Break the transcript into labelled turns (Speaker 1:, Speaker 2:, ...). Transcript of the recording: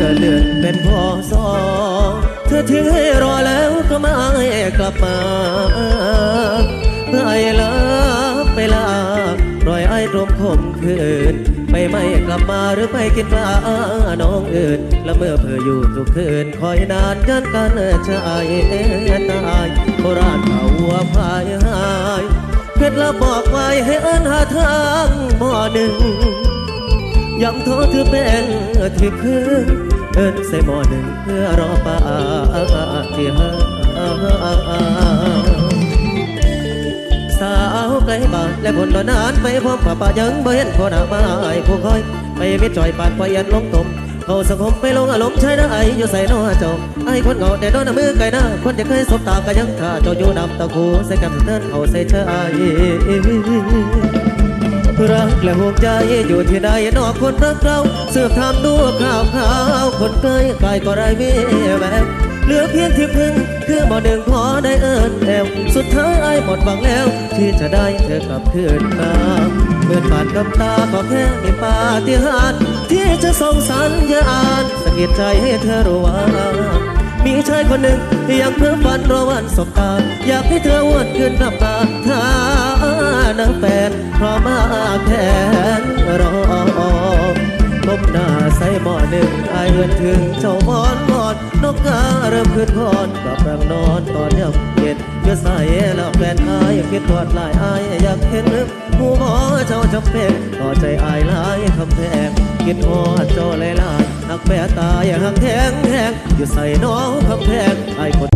Speaker 1: ลื่อนเลื่อนเป็นพอสอเธอทิ้งให้รอแล้วก็ไม่กลับมาไอ้ลาไปลาปล่อยไอ้ตรงคมคืนไปไม่กลับมาหรือไปกินปลาน้องอื่น และเมื่อเพออยู่ทุกคืนคอยนานกันกันชายตายโบราณเขาวัวพายหายเคล็ดลับบอกไว้ให้เอิ้นหาทางบ่อหนึ่ง ย้ำโทษถือเป็นที่คืนเดินใส่หม้อหนึ่งเพื่อรอปลาที่หาสาวไกลบ้านและคนนนานไปพบป่าป่ายังบ่เห็นคนหามาไอ้ผู้คอย ไปมิดจ่อยปาดไฟยันลงตมเขาสังคมไปลงอารมณ์ใช้ได้อยู่ใส่นอเจ้าไอ้คนเหงาแต่โดนมือไก่หน้าคนจะเคยสบตากันยังขาเจ้าอยู่นำตะคูใส่กันเดินเขาใส่เชย รักและห่วงใจอยู่ที่ใดนอกคนรักเราเสือกทำดูข่าวข่าวคนเคยกายก็ไรวีแววเหลือเพียงที่พึ่งคือหมอหนึ่งพอได้เอิญแอวสุดท้ายไอหมดหวังแล้ว ที่จะได้เธอกลับคืนมาเมื่อผ่านน้ำตาก็แค่มีปาฏิหาริย์ที่จะส่งสัญญาณสะกิดใจให้เธอรู้ว่ามีชายคนหนึ่งอยังเพ้อฝันรอวันสบตาอยากให้เธอวนขึ้นกลับมาถ้านะแฟนพราะม แทนรอก้มหน้าใส่หม้อหนึ่งอายเอื้นถึงเจ้ามอนมอนนกกาเริ่มขึ้นคอนกับรังนอนตอนยามเย็นเมื่อใส่แล้วแฟนอายคิดทอดลายอายอยากเห็นผู้หมอเจ้าจำเป็นต่อใจอายหลายคำแพงคิดฮอดเจ้าหลายหักแม่ตายหักแทงแทงอยู่ใส่น้องคำแพงไอ้คน